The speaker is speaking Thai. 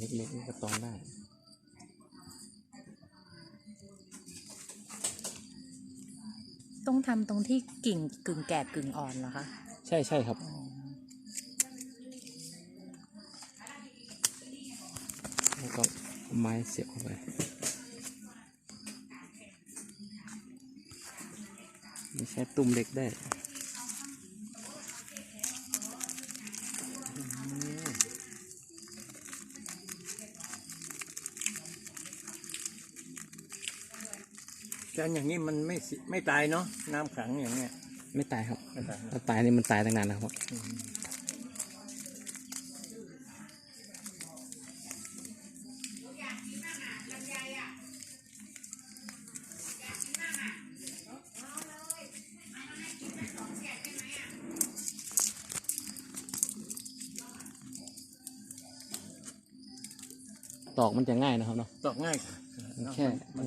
เล็กๆนี่ก็ตอนได้ต้องทำตรงที่กิ่งกึ่งแก่กึ่งอ่อนเหรอคะ ใช่ใช่ครับ แล้วก็เอาไม้เสียบเข้าไปไม่ใช้ตุ่มเล็กได้ การอย่างนี้มันไม่สิไม่ตายเนาะน้ำขังอย่างเงี้ยไม่ตายครับไม่ตายถ้าตายนี่มันตายตั้งนานนะครับตอกมันจะง่ายนะครับเนาะ ตอกง่ายค่ะแค่ มัน